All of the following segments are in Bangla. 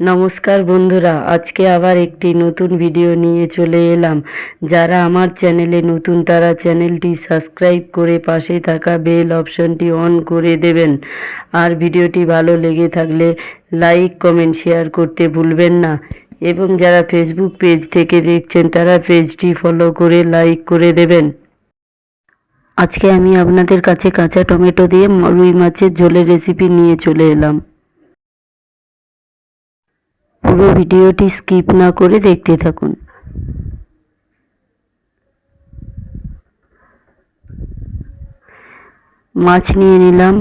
নমস্কার বন্ধুরা, আজকে আবার একটি নতুন ভিডিও নিয়ে চলে এলাম। যারা আমার চ্যানেলে নতুন, তারা চ্যানেলটি সাবস্ক্রাইব করে পাশে থাকা বেল অপশনটি অন করে দেবেন। আর ভিডিওটি ভালো লেগে থাকলে লাইক কমেন্ট শেয়ার করতে ভুলবেন না। এবং যারা ফেসবুক পেজ থেকে দেখছেন, তারা পেজটি ফলো করে লাইক করে দেবেন। আজকে আমি আপনাদের কাছে কাঁচা টমেটো দিয়ে রুই মাছের ঝোলের রেসিপি নিয়ে চলে এলাম। পুরো ভিডিওটি স্কিপ না করে দেখতে থাকুন। মাছ নিয়ে নিলাম।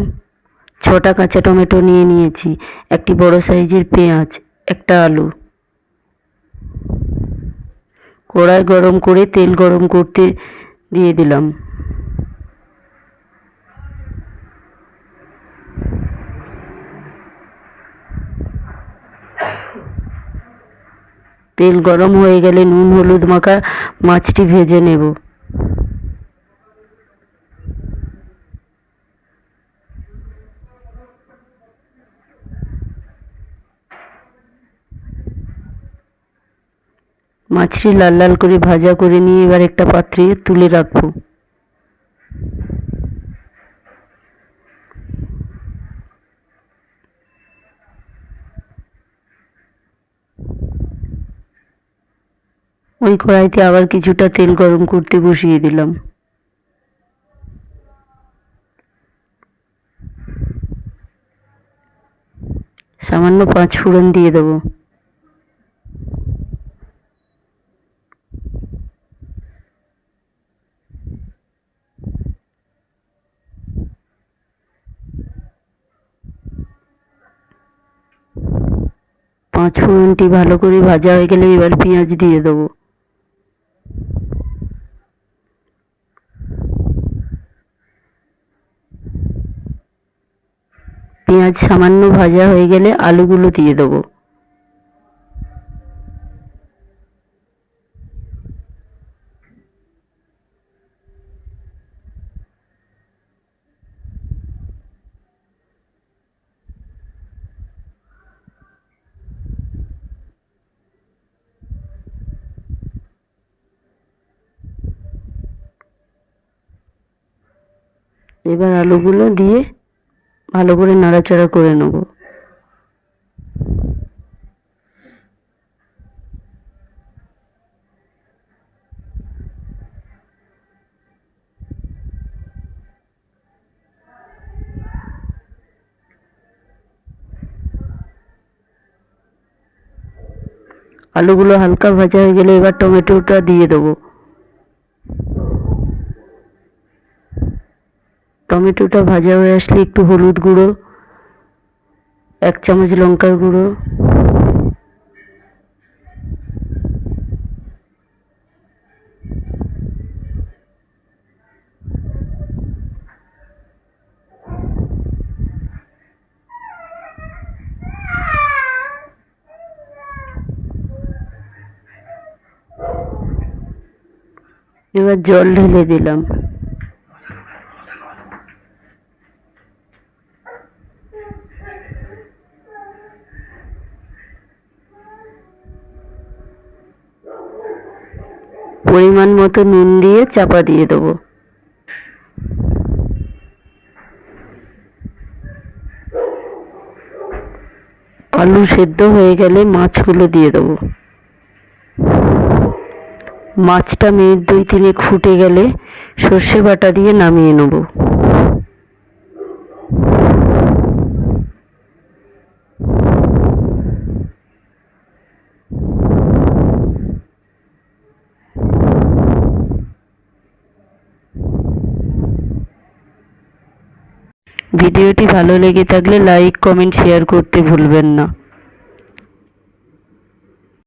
ছটা কাঁচা টমেটো নিয়ে নিয়েছি। একটি বড় সাইজের পেঁয়াজ, একটা আলু। কড়াই গরম করে তেল গরম করতে দিয়ে দিলাম। তেল গরম হয়ে গেলে নুন, হলুদ মাখা মাছটি ভেজে নেব। মাছটি লাল লাল করে ভাজা করে নিয়ে এবার একটা পাত্রে তুলে রাখব। ওই কড়াইতে আবার কিছুটা তেল গরম করতে বসিয়ে দিলাম। সামান্য পাঁচ ফোড়ন দিয়ে দেবো। পাঁচ ফোড়নটি ভালো করে ভাজা হয়ে গেলে এবার পেঁয়াজ দিয়ে দেবো। পেঁয়াজ সামান্য ভাজা হয়ে গেলে আলুগুলো দিয়ে দেবো। এবার আলুগুলো দিয়ে ভালো করে নাড়াচাড়া করে নেব। আলুগুলো হালকা ভাজা হয়ে গেলে এবার টমেটোটা দিয়ে দেবো। টমেটোটা ভাজা হয়ে আসলে একটু হলুদ গুঁড়ো, এক চামচ লঙ্কার গুঁড়ো, এবার জল ঢেলে দিলাম। পরিমাণ মতো নুন দিয়ে চাপা দিয়ে দেবো। আলু সেদ্ধ হয়ে গেলে মাছগুলো দিয়ে দেবো। মাছটা মিনিট দুই তিনে ফুটে গেলে সর্ষে বাটা দিয়ে নামিয়ে নেব। ভিডিওটি ভালো লেগে থাকলে লাইক কমেন্ট শেয়ার করতে ভুলবেন না।